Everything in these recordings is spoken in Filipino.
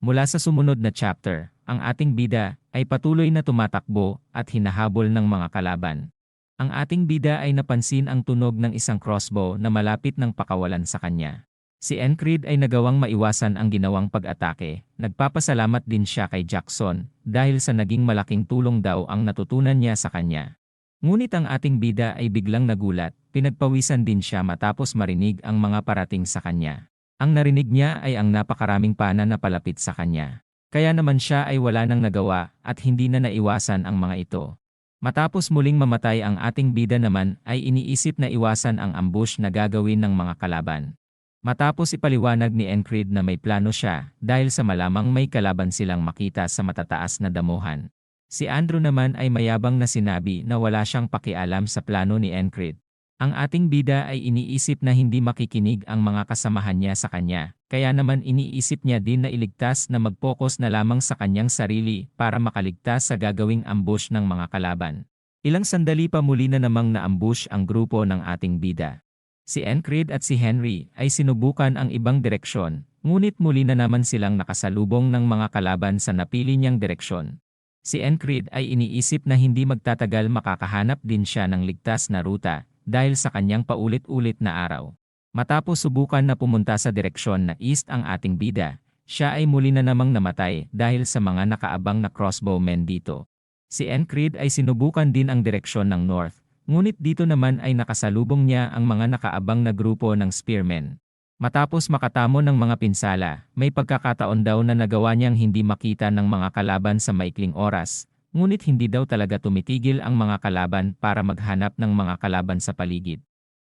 Mula sa sumunod na chapter, ang ating bida ay patuloy na tumatakbo at hinahabol ng mga kalaban. Ang ating bida ay napansin ang tunog ng isang crossbow na malapit ng pakawalan sa kanya. Si Encred ay nagawang maiwasan ang ginawang pag-atake. Nagpapasalamat din siya kay Jackson dahil sa naging malaking tulong daw ang natutunan niya sa kanya. Ngunit ang ating bida ay biglang nagulat, pinagpawisan din siya matapos marinig ang mga parating sa kanya. Ang narinig niya ay ang napakaraming pana na palapit sa kanya. Kaya naman siya ay wala nang nagawa at hindi na naiwasan ang mga ito. Matapos muling mamatay ang ating bida naman ay iniisip na iwasan ang ambush na gagawin ng mga kalaban. Matapos ipaliwanag ni Encred na may plano siya dahil sa malamang may kalaban silang makita sa matataas na damuhan. Si Andrew naman ay mayabang na sinabi na wala siyang pakialam sa plano ni Encred. Ang ating bida ay iniisip na hindi makikinig ang mga kasamahan niya sa kanya, kaya naman iniisip niya din na iligtas na mag-focus na lamang sa kanyang sarili para makaligtas sa gagawing ambush ng mga kalaban. Ilang sandali pa muli na namang na-ambush ang grupo ng ating bida. Si Encred at si Henry ay sinubukan ang ibang direksyon, ngunit muli na naman silang nakasalubong ng mga kalaban sa napili niyang direksyon. Si Encred ay iniisip na hindi magtatagal makakahanap din siya ng ligtas na ruta, dahil sa kanyang paulit-ulit na araw. Matapos subukan na pumunta sa direksyon na east ang ating bida, siya ay muli na namang namatay dahil sa mga nakaabang na crossbowmen dito. Si Encred ay sinubukan din ang direksyon ng north, ngunit dito naman ay nakasalubong niya ang mga nakaabang na grupo ng spearmen. Matapos makatamo ng mga pinsala, may pagkakataon daw na nagawa niyang hindi makita ng mga kalaban sa maikling oras, ngunit hindi daw talaga tumitigil ang mga kalaban para maghanap ng mga kalaban sa paligid.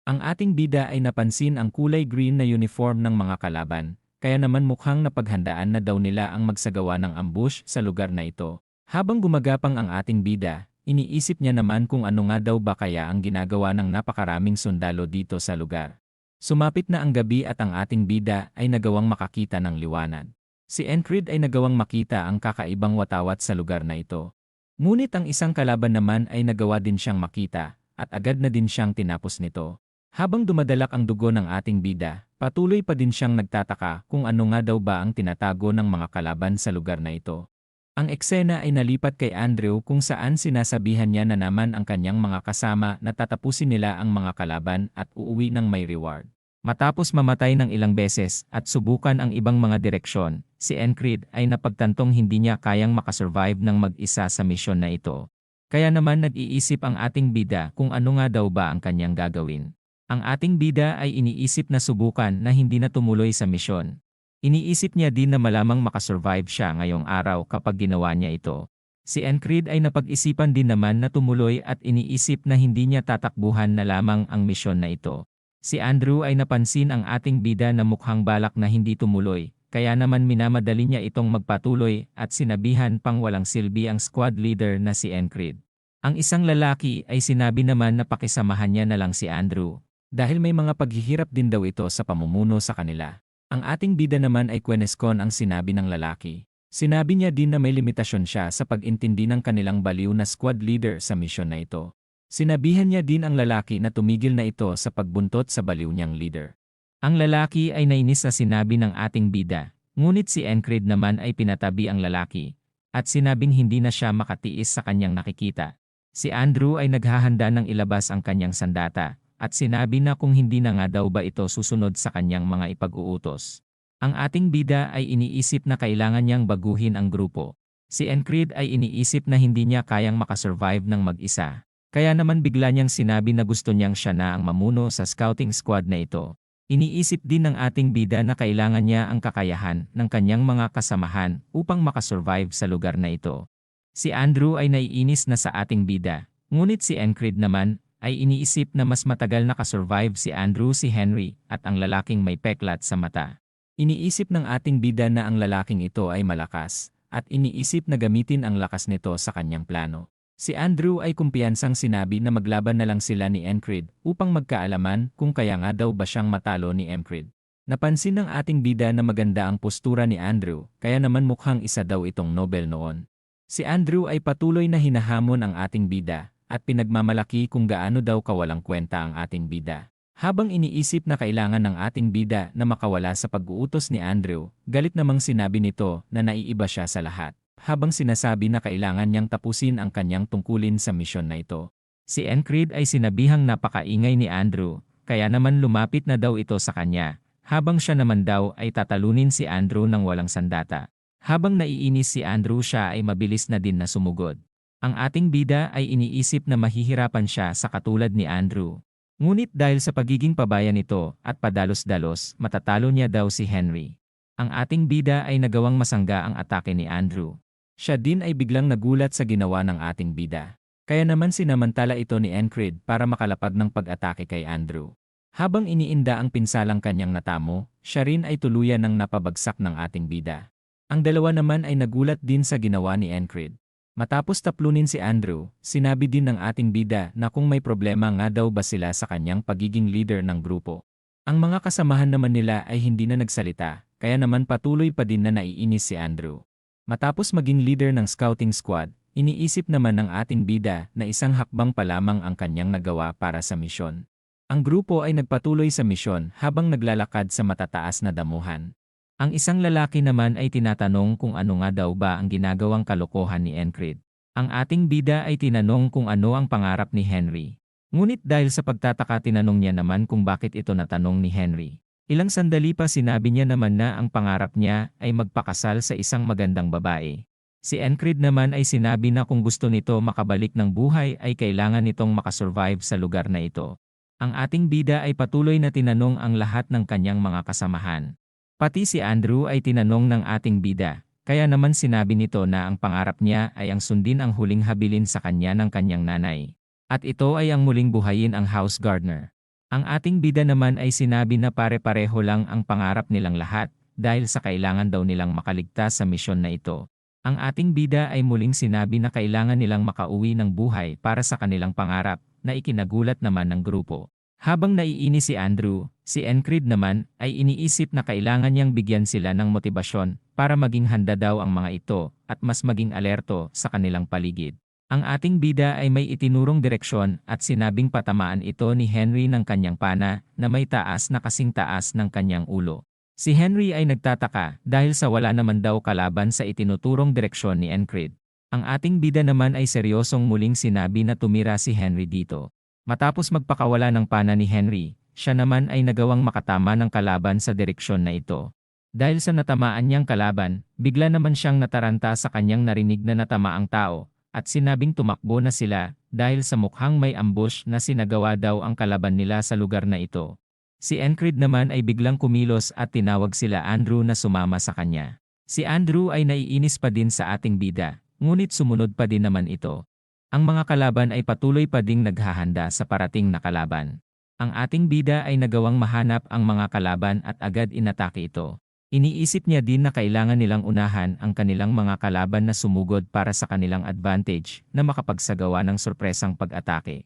Ang ating bida ay napansin ang kulay green na uniform ng mga kalaban, kaya naman mukhang napaghandaan na daw nila ang magsagawa ng ambush sa lugar na ito. Habang gumagapang ang ating bida, iniisip niya naman kung ano nga daw ba kaya ang ginagawa ng napakaraming sundalo dito sa lugar. Sumapit na ang gabi at ang ating bida ay nagawang makakita ng liwanag. Si Encred ay nagawang makita ang kakaibang watawat sa lugar na ito. Ngunit ang isang kalaban naman ay nagawa din siyang makita, at agad na din siyang tinapos nito. Habang dumadalak ang dugo ng ating bida, patuloy pa din siyang nagtataka kung ano nga daw ba ang tinatago ng mga kalaban sa lugar na ito. Ang eksena ay nalipat kay Andrew kung saan sinasabihan niya na naman ang kanyang mga kasama na tatapusin nila ang mga kalaban at uuwi ng may reward. Matapos mamatay ng ilang beses at subukan ang ibang mga direksyon, si Encred ay napagtantong hindi niya kayang makasurvive ng mag-isa sa misyon na ito. Kaya naman nag-iisip ang ating bida kung ano nga daw ba ang kanyang gagawin. Ang ating bida ay iniisip na subukan na hindi na tumuloy sa misyon. Iniisip niya din na malamang makasurvive siya ngayong araw kapag ginawa niya ito. Si Encred ay napag-isipan din naman na tumuloy at iniisip na hindi niya tatakbuhan na lamang ang misyon na ito. Si Andrew ay napansin ang ating bida na mukhang balak na hindi tumuloy, kaya naman minamadali niya itong magpatuloy at sinabihan pang walang silbi ang squad leader na si Encred. Ang isang lalaki ay sinabi naman na pakisamahan niya na lang si Andrew, dahil may mga paghihirap din daw ito sa pamumuno sa kanila. Ang ating bida naman ay Quenescon ang sinabi ng lalaki. Sinabi niya din na may limitasyon siya sa pag-intindi ng kanilang baliw na squad leader sa misyon na ito. Sinabihan niya din ang lalaki na tumigil na ito sa pagbuntot sa baliw niyang leader. Ang lalaki ay nainis sa sinabi ng ating bida, ngunit si Encred naman ay pinatabi ang lalaki, at sinabing hindi na siya makatiis sa kanyang nakikita. Si Andrew ay naghahanda ng ilabas ang kanyang sandata, at sinabi na kung hindi na nga daw ba ito susunod sa kanyang mga ipag-uutos. Ang ating bida ay iniisip na kailangan niyang baguhin ang grupo. Si Encred ay iniisip na hindi niya kayang makasurvive ng mag-isa. Kaya naman bigla niyang sinabi na gusto niyang siya na ang mamuno sa scouting squad na ito. Iniisip din ng ating bida na kailangan niya ang kakayahan ng kanyang mga kasamahan upang makasurvive sa lugar na ito. Si Andrew ay naiinis na sa ating bida, ngunit si Encred naman ay iniisip na mas matagal nakasurvive si Andrew si Henry at ang lalaking may peklat sa mata. Iniisip ng ating bida na ang lalaking ito ay malakas, at iniisip na gamitin ang lakas nito sa kanyang plano. Si Andrew ay kumpiyansang sinabi na maglaban na lang sila ni Encred upang magkaalaman kung kaya nga daw ba siyang matalo ni Encred. Napansin ng ating bida na maganda ang postura ni Andrew, kaya naman mukhang isa daw itong Nobel noon. Si Andrew ay patuloy na hinahamon ang ating bida, at pinagmamalaki kung gaano daw kawalang kwenta ang ating bida. Habang iniisip na kailangan ng ating bida na makawala sa pag-uutos ni Andrew, galit namang sinabi nito na naiiba siya sa lahat. Habang sinasabi na kailangan niyang tapusin ang kanyang tungkulin sa misyon na ito. Si Encred ay sinabihang napakaingay ni Andrew, kaya naman lumapit na daw ito sa kanya, habang siya naman daw ay tatalunin si Andrew ng walang sandata. Habang naiinis si Andrew siya ay mabilis na din na sumugod. Ang ating bida ay iniisip na mahihirapan siya sa katulad ni Andrew, Ngunit dahil sa pagiging pabaya nito at padalos-dalos, matatalo niya daw si Henry. Ang ating bida ay nagawang masangga ang atake ni Andrew. Siya din ay biglang nagulat sa ginawa ng ating bida. Kaya naman sinamantala ito ni Encred para makalapag ng pag-atake kay Andrew. Habang iniinda ang pinsalang kanyang natamo, siya rin ay tuluyan ng napabagsak ng ating bida. Ang dalawa naman ay nagulat din sa ginawa ni Encred. Matapos taplunin si Andrew, sinabi din ng ating bida na kung may problema nga daw ba sila sa kanyang pagiging leader ng grupo. Ang mga kasamahan naman nila ay hindi na nagsalita, kaya naman patuloy pa din na naiinis si Andrew. Matapos maging leader ng scouting squad, iniisip naman ng ating bida na isang hakbang pa lamang ang kanyang nagawa para sa misyon. Ang grupo ay nagpatuloy sa misyon habang naglalakad sa matataas na damuhan. Ang isang lalaki naman ay tinatanong kung ano nga daw ba ang ginagawang kalokohan ni Encred. Ang ating bida ay tinanong kung ano ang pangarap ni Henry. Ngunit dahil sa pagtataka tinanong niya naman kung bakit ito natanong ni Henry. Ilang sandali pa sinabi niya naman na ang pangarap niya ay magpakasal sa isang magandang babae. Si Encred naman ay sinabi na kung gusto nito makabalik ng buhay ay kailangan nitong makasurvive sa lugar na ito. Ang ating bida ay patuloy na tinanong ang lahat ng kanyang mga kasamahan. Pati si Andrew ay tinanong ng ating bida, kaya naman sinabi nito na ang pangarap niya ay ang sundin ang huling habilin sa kanya ng kanyang nanay. At ito ay ang muling buhayin ang house gardener. Ang ating bida naman ay sinabi na pare-pareho lang ang pangarap nilang lahat dahil sa kailangan daw nilang makaligtas sa misyon na ito. Ang ating bida ay muling sinabi na kailangan nilang makauwi ng buhay para sa kanilang pangarap na ikinagulat naman ng grupo. Habang naiinis si Andrew, si Encred naman ay iniisip na kailangan niyang bigyan sila ng motibasyon para maging handa daw ang mga ito at mas maging alerto sa kanilang paligid. Ang ating bida ay may itinurong direksyon at sinabing patamaan ito ni Henry ng kanyang pana na may taas na kasing taas ng kanyang ulo. Si Henry ay nagtataka dahil sa wala naman daw kalaban sa itinuturong direksyon ni Encred. Ang ating bida naman ay seryosong muling sinabi na tumira si Henry dito. Matapos magpakawala ng pana ni Henry, siya naman ay nagawang makatama ng kalaban sa direksyon na ito. Dahil sa natamaan niyang kalaban, bigla naman siyang nataranta sa kanyang narinig na natamaang tao, at sinabing tumakbo na sila dahil sa mukhang may ambush na sinagawa daw ang kalaban nila sa lugar na ito. Si Encred naman ay biglang kumilos at tinawag sila Andrew na sumama sa kanya. Si Andrew ay naiinis pa din sa ating bida, ngunit sumunod pa din naman ito. Ang mga kalaban ay patuloy pa ding naghahanda sa parating na kalaban. Ang ating bida ay nagawang mahanap ang mga kalaban at agad inatake ito. Iniisip niya din na kailangan nilang unahan ang kanilang mga kalaban na sumugod para sa kanilang advantage na makapagsagawa ng sorpresang pag-atake.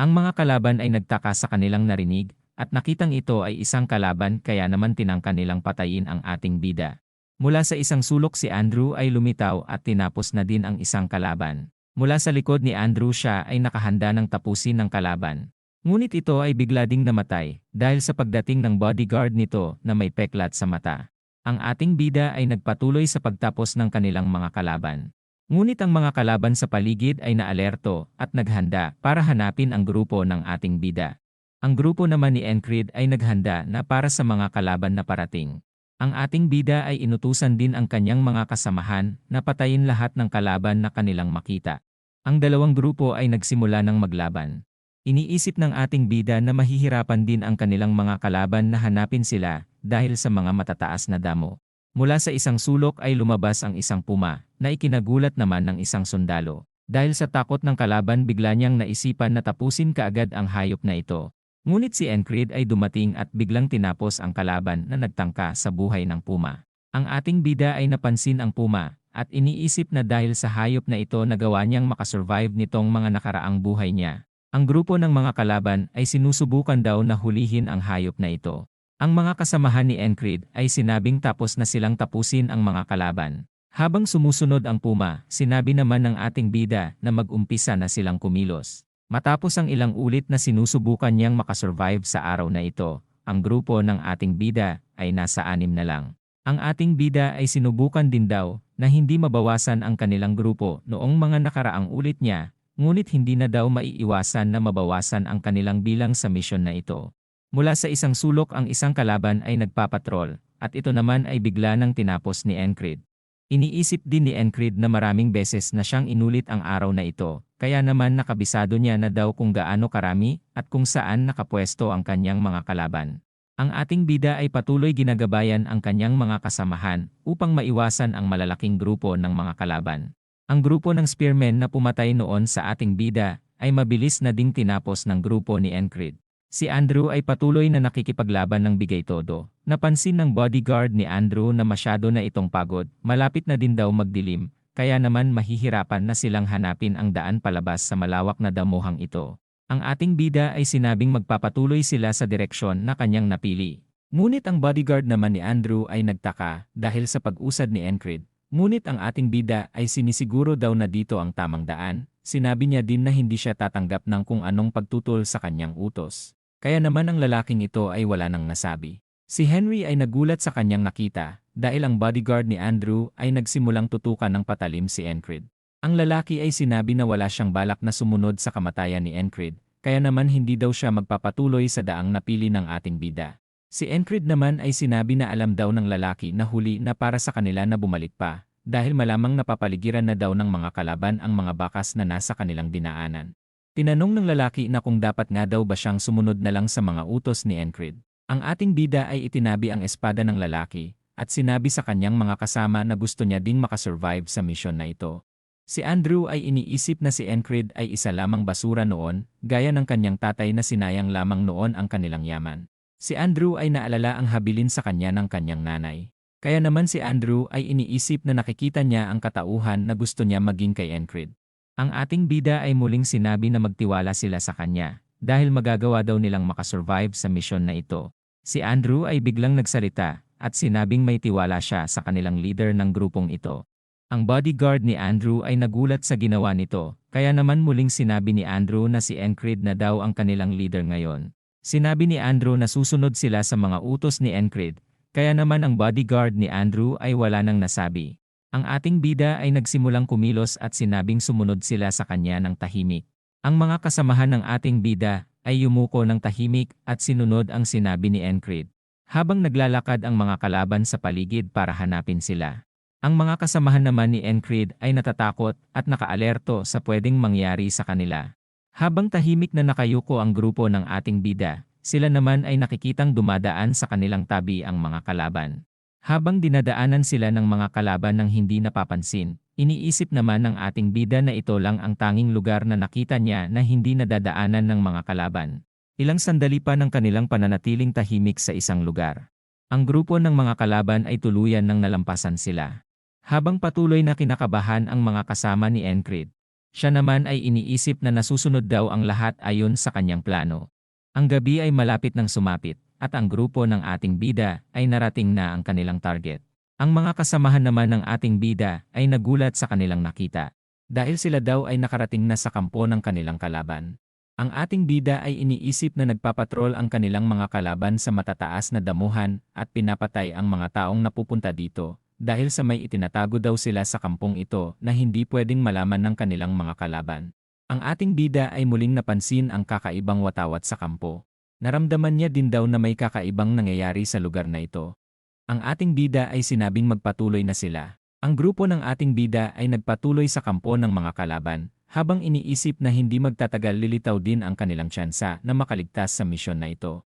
Ang mga kalaban ay nagtaka sa kanilang narinig at nakitang ito ay isang kalaban kaya naman tinangka nilang patayin ang ating bida. Mula sa isang sulok si Andrew ay lumitaw at tinapos na din ang isang kalaban. Mula sa likod ni Andrew siya ay nakahanda ng tapusin ng kalaban. Ngunit ito ay bigla ding namatay dahil sa pagdating ng bodyguard nito na may peklat sa mata. Ang ating bida ay nagpatuloy sa pagtapos ng kanilang mga kalaban. Ngunit ang mga kalaban sa paligid ay naalerto at naghanda para hanapin ang grupo ng ating bida. Ang grupo naman ni Encred ay naghanda na para sa mga kalaban na parating. Ang ating bida ay inutusan din ang kanyang mga kasamahan na patayin lahat ng kalaban na kanilang makita. Ang dalawang grupo ay nagsimula ng maglaban. Iniisip ng ating bida na mahihirapan din ang kanilang mga kalaban na hanapin sila dahil sa mga matataas na damo. Mula sa isang sulok ay lumabas ang isang puma na ikinagulat naman ng isang sundalo. Dahil sa takot ng kalaban bigla niyang naisipan na tapusin kaagad ang hayop na ito. Ngunit si Encred ay dumating at biglang tinapos ang kalaban na nagtangka sa buhay ng puma. Ang ating bida ay napansin ang puma, at iniisip na dahil sa hayop na ito nagawa niyang makasurvive nitong mga nakaraang buhay niya. Ang grupo ng mga kalaban ay sinusubukan daw na hulihin ang hayop na ito. Ang mga kasamahan ni Encred ay sinabing tapos na silang tapusin ang mga kalaban. Habang sumusunod ang puma, sinabi naman ng ating bida na mag-umpisa na silang kumilos. Matapos ang ilang ulit na sinusubukan niyang makasurvive sa araw na ito, ang grupo ng ating bida ay nasa anim na lang. Ang ating bida ay sinubukan din daw na hindi mabawasan ang kanilang grupo noong mga nakaraang ulit niya, ngunit hindi na daw maiiwasan na mabawasan ang kanilang bilang sa misyon na ito. Mula sa isang sulok ang isang kalaban ay nagpapatrol, at ito naman ay bigla nang tinapos ni Encrid. Iniisip din ni Encrid na maraming beses na siyang inulit ang araw na ito, kaya naman nakabisado niya na daw kung gaano karami at kung saan nakapwesto ang kanyang mga kalaban. Ang ating bida ay patuloy ginagabayan ang kanyang mga kasamahan upang maiwasan ang malalaking grupo ng mga kalaban. Ang grupo ng spearmen na pumatay noon sa ating bida ay mabilis na ding tinapos ng grupo ni Encrid. Si Andrew ay patuloy na nakikipaglaban ng bigay todo. Napansin ng bodyguard ni Andrew na masyado na itong pagod, malapit na din daw magdilim, kaya naman mahihirapan na silang hanapin ang daan palabas sa malawak na damuhang ito. Ang ating bida ay sinabing magpapatuloy sila sa direksyon na kanyang napili. Ngunit ang bodyguard naman ni Andrew ay nagtaka dahil sa pag-usad ni Encrid. Ngunit ang ating bida ay sinisiguro daw na dito ang tamang daan. Sinabi niya din na hindi siya tatanggap ng kung anong pagtutol sa kanyang utos. Kaya naman ang lalaking ito ay wala nang nasabi. Si Henry ay nagulat sa kanyang nakita dahil ang bodyguard ni Andrew ay nagsimulang tutukan ng patalim si Encrid. Ang lalaki ay sinabi na wala siyang balak na sumunod sa kamatayan ni Encrid, kaya naman hindi daw siya magpapatuloy sa daang napili ng ating bida. Si Encrid naman ay sinabi na alam daw ng lalaki na huli na para sa kanila na bumalik pa, dahil malamang napapaligiran na daw ng mga kalaban ang mga bakas na nasa kanilang dinaanan. Tinanong ng lalaki na kung dapat nga daw ba siyang sumunod na lang sa mga utos ni Encrid. Ang ating bida ay itinabi ang espada ng lalaki, at sinabi sa kanyang mga kasama na gusto niya ding makasurvive sa misyon na ito. Si Andrew ay iniisip na si Encrid ay isa lamang basura noon, gaya ng kanyang tatay na sinayang lamang noon ang kanilang yaman. Si Andrew ay naalala ang habilin sa kanya ng kanyang nanay. Kaya naman si Andrew ay iniisip na nakikita niya ang katauhan na gusto niya maging kay Encrid. Ang ating bida ay muling sinabi na magtiwala sila sa kanya, dahil magagawa daw nilang makasurvive sa misyon na ito. Si Andrew ay biglang nagsalita, at sinabing may tiwala siya sa kanilang leader ng grupong ito. Ang bodyguard ni Andrew ay nagulat sa ginawa nito, kaya naman muling sinabi ni Andrew na si Encrid na daw ang kanilang leader ngayon. Sinabi ni Andrew na susunod sila sa mga utos ni Encrid, kaya naman ang bodyguard ni Andrew ay wala nang nasabi. Ang ating bida ay nagsimulang kumilos at sinabing sumunod sila sa kanya ng tahimik. Ang mga kasamahan ng ating bida ay yumuko ng tahimik at sinunod ang sinabi ni Encrid. Habang naglalakad ang mga kalaban sa paligid para hanapin sila. Ang mga kasamahan naman ni Encrid ay natatakot at nakaalerto sa pwedeng mangyari sa kanila. Habang tahimik na nakayuko ang grupo ng ating bida, sila naman ay nakikitang dumadaan sa kanilang tabi ang mga kalaban. Habang dinadaanan sila ng mga kalaban ng hindi napapansin, iniisip naman ng ating bida na ito lang ang tanging lugar na nakita niya na hindi nadadaanan ng mga kalaban. Ilang sandali pa ng kanilang pananatiling tahimik sa isang lugar. Ang grupo ng mga kalaban ay tuluyan ng nalampasan sila. Habang patuloy na kinakabahan ang mga kasama ni Encrid, siya naman ay iniisip na nasusunod daw ang lahat ayon sa kanyang plano. Ang gabi ay malapit ng sumapit, at ang grupo ng ating bida ay narating na ang kanilang target. Ang mga kasamahan naman ng ating bida ay nagulat sa kanilang nakita. Dahil sila daw ay nakarating na sa kampo ng kanilang kalaban. Ang ating bida ay iniisip na nagpapatrol ang kanilang mga kalaban sa matataas na damuhan at pinapatay ang mga taong napupunta dito dahil sa may itinatago daw sila sa kampong ito na hindi pwedeng malaman ng kanilang mga kalaban. Ang ating bida ay muling napansin ang kakaibang watawat sa kampo. Naramdaman niya din daw na may kakaibang nangyayari sa lugar na ito. Ang ating bida ay sinabing magpatuloy na sila. Ang grupo ng ating bida ay nagpatuloy sa kampo ng mga kalaban, habang iniisip na hindi magtatagal lilitaw din ang kanilang tsansa na makaligtas sa misyon na ito.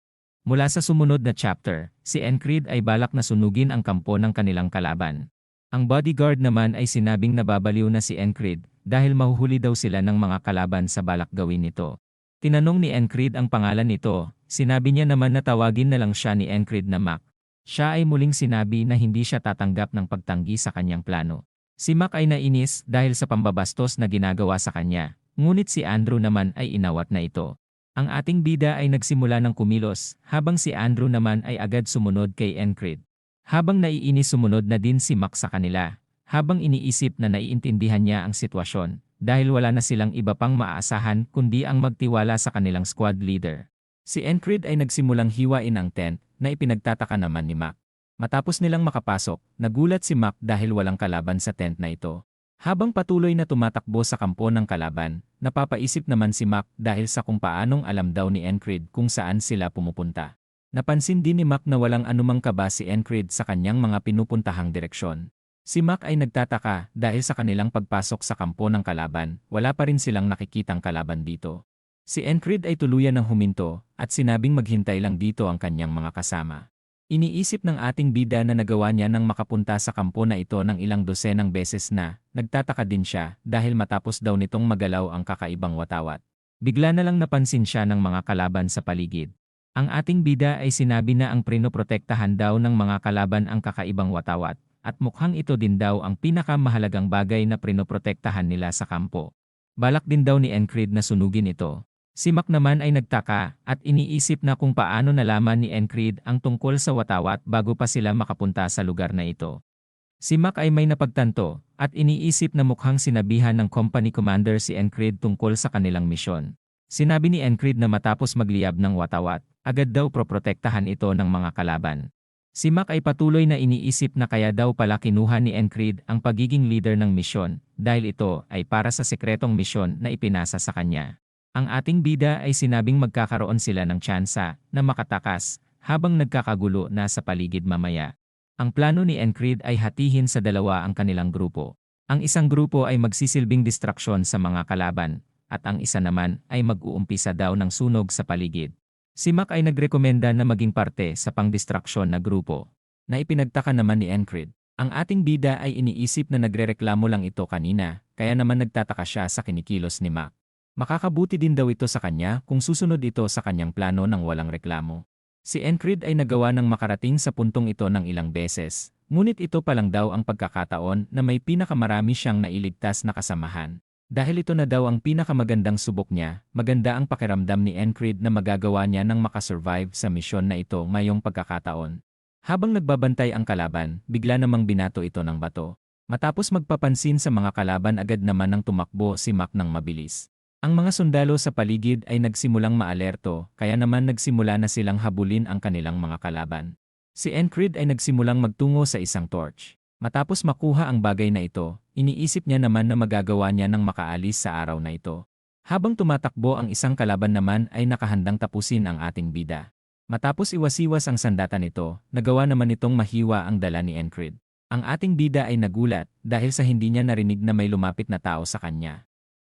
Mula sa sumunod na chapter, si Encrid ay balak na sunugin ang kampo ng kanilang kalaban. Ang bodyguard naman ay sinabing nababaliw na si Encrid dahil mahuhuli daw sila ng mga kalaban sa balak gawin nito. Tinanong ni Encrid ang pangalan nito, sinabi niya naman na tawagin na lang siya ni Encrid na Mac. Siya ay muling sinabi na hindi siya tatanggap ng pagtanggi sa kanyang plano. Si Mac ay nainis dahil sa pambabastos na ginagawa sa kanya, ngunit si Andrew naman ay inawat na ito. Ang ating bida ay nagsimula ng kumilos, habang si Andrew naman ay agad sumunod kay Encrid. Habang naiinis sumunod na din si Mac sa kanila, habang iniisip na naiintindihan niya ang sitwasyon, dahil wala na silang iba pang maaasahan kundi ang magtiwala sa kanilang squad leader. Si Encrid ay nagsimulang hiwain ang tent na ipinagtataka naman ni Mac. Matapos nilang makapasok, nagulat si Mac dahil walang kalaban sa tent na ito. Habang patuloy na tumatakbo sa kampo ng kalaban, napapaisip naman si Mac dahil sa kung paanong alam daw ni Encrid kung saan sila pumupunta. Napansin din ni Mac na walang anumang kaba si Encrid sa kanyang mga pinupuntahang direksyon. Si Mac ay nagtataka dahil sa kanilang pagpasok sa kampo ng kalaban, wala pa rin silang nakikitang kalaban dito. Si Encrid ay tuluyan ng huminto at sinabing maghintay lang dito ang kanyang mga kasama. Iniisip ng ating bida na nagawa niya nang makapunta sa kampo na ito ng ilang dosenang beses na, nagtataka din siya dahil matapos daw nitong magalaw ang kakaibang watawat. Bigla na lang napansin siya ng mga kalaban sa paligid. Ang ating bida ay sinabi na ang prinoprotektahan daw ng mga kalaban ang kakaibang watawat, at mukhang ito din daw ang pinakamahalagang bagay na prinoprotektahan nila sa kampo. Balak din daw ni Encrid na sunugin ito. Si Mac naman ay nagtaka at iniisip na kung paano nalaman ni Encrid ang tungkol sa watawat bago pa sila makapunta sa lugar na ito. Si Mac ay may napagtanto at iniisip na mukhang sinabihan ng company commander si Encrid tungkol sa kanilang misyon. Sinabi ni Encrid na matapos magliyab ng watawat, agad daw proprotektahan ito ng mga kalaban. Si Mac ay patuloy na iniisip na kaya daw pala kinuha ni Encrid ang pagiging leader ng misyon dahil ito ay para sa sekretong misyon na ipinasa sa kanya. Ang ating bida ay sinabing magkakaroon sila ng tsansa na makatakas habang nagkakagulo na sa paligid mamaya. Ang plano ni Encrid ay hatihin sa dalawa ang kanilang grupo. Ang isang grupo ay magsisilbing distraksyon sa mga kalaban at ang isa naman ay mag-uumpisa daw ng sunog sa paligid. Si Mac ay nagrekomenda na maging parte sa pangdistraksyon na grupo. Na ipinagtaka naman ni Encrid. Ang ating bida ay iniisip na nagrereklamo lang ito kanina, kaya naman nagtataka siya sa kinikilos ni Mac. Makakabuti din daw ito sa kanya kung susunod ito sa kanyang plano ng walang reklamo. Si Encrid ay nagawa ng makarating sa puntong ito ng ilang beses, ngunit ito pa lang daw ang pagkakataon na may pinakamarami siyang nailigtas na kasamahan. Dahil ito na daw ang pinakamagandang subok niya, maganda ang pakiramdam ni Encrid na magagawa niya ng makasurvive sa misyon na ito ngayong pagkakataon. Habang nagbabantay ang kalaban, bigla namang binato ito ng bato. Matapos magpapansin sa mga kalaban agad naman ng tumakbo si Mac ng mabilis. Ang mga sundalo sa paligid ay nagsimulang maalerto, kaya naman nagsimula na silang habulin ang kanilang mga kalaban. Si Encrid ay nagsimulang magtungo sa isang torch. Matapos makuha ang bagay na ito, iniisip niya naman na magagawa niya ng makaalis sa araw na ito. Habang tumatakbo ang isang kalaban naman ay nakahandang tapusin ang ating bida. Matapos iwasiwas ang sandata nito, nagawa naman itong mahiwa ang dala ni Encrid. Ang ating bida ay nagulat dahil sa hindi niya narinig na may lumapit na tao sa kanya.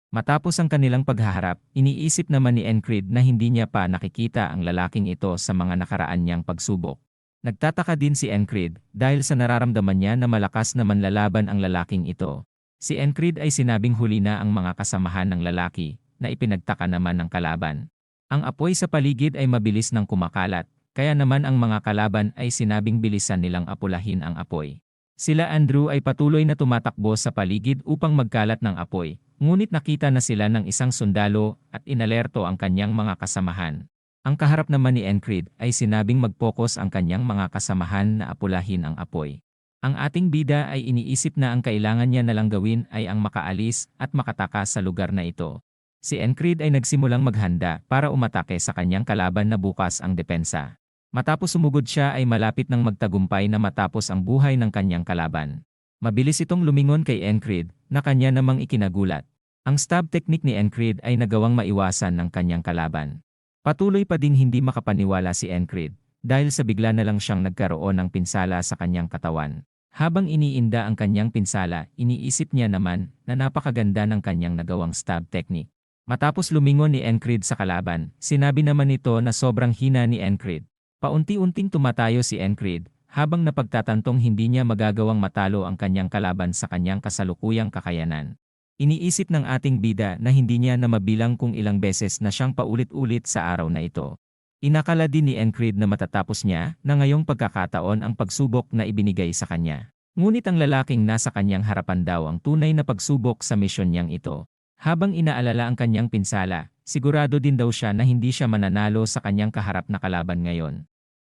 Matapos ang kanilang paghaharap, iniisip naman ni Encrid na hindi niya pa nakikita ang lalaking ito sa mga nakaraan niyang pagsubok. Nagtataka din si Encrid dahil sa nararamdaman niya na malakas na manlalaban ang lalaking ito. Si Encrid ay sinabing huli na ang mga kasamahan ng lalaki na ipinagtaka naman ng kalaban. Ang apoy sa paligid ay mabilis nang kumakalat, kaya naman ang mga kalaban ay sinabing bilisan nilang apulahin ang apoy. Sila Andrew ay patuloy na tumatakbo sa paligid upang magkalat ng apoy, ngunit nakita na sila ng isang sundalo at inalerto ang kanyang mga kasamahan. Ang kaharap naman ni Encrid ay sinabing mag-focus ang kanyang mga kasamahan na apulahin ang apoy. Ang ating bida ay iniisip na ang kailangan niya nalang gawin ay ang makaalis at makatakas sa lugar na ito. Si Encrid ay nagsimulang maghanda para umatake sa kanyang kalaban na bukas ang depensa. Matapos sumugod siya ay malapit ng magtagumpay na matapos ang buhay ng kanyang kalaban. Mabilis itong lumingon kay Encrid na kanya namang ikinagulat. Ang stab technique ni Encrid ay nagawang maiwasan ng kanyang kalaban. Patuloy pa ding hindi makapaniwala si Encrid dahil sa bigla na lang siyang nagkaroon ng pinsala sa kanyang katawan. Habang iniinda ang kanyang pinsala, iniisip niya naman na napakaganda ng kanyang nagawang stab technique. Matapos lumingon ni Encrid sa kalaban, sinabi naman nito na sobrang hina ni Encrid. Paunti-unting tumatayo si Encrid habang napagtatantong hindi niya magagawang matalo ang kanyang kalaban sa kanyang kasalukuyang kakayanan. Iniisip ng ating bida na hindi niya na mabilang kung ilang beses na siyang paulit-ulit sa araw na ito. Inakala din ni Encrid na matatapos niya na ngayong pagkakataon ang pagsubok na ibinigay sa kanya. Ngunit ang lalaking nasa kanyang harapan daw ang tunay na pagsubok sa misyon niyang ito. Habang inaalala ang kanyang pinsala, sigurado din daw siya na hindi siya mananalo sa kanyang kaharap na kalaban ngayon.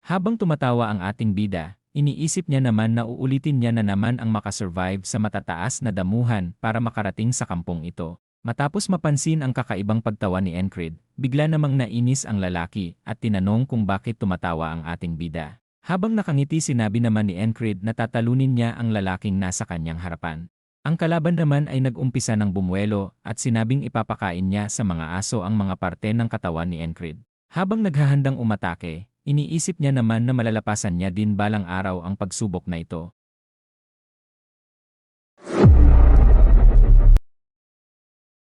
Habang tumatawa ang ating bida, Iniisip niya naman na uulitin niya na naman ang makasurvive sa matataas na damuhan para makarating sa kampong ito. Matapos mapansin ang kakaibang pagtawa ni Encred, bigla namang nainis ang lalaki at tinanong kung bakit tumatawa ang ating bida. Habang nakangiti sinabi naman ni Encred na tatalunin niya ang lalaking nasa kanyang harapan. Ang kalaban naman ay nag-umpisa ng bumuelo at sinabing ipapakain niya sa mga aso ang mga parte ng katawan ni Encred. Habang naghahandang umatake, iniisip niya naman na malalapasan niya din balang araw ang pagsubok na ito.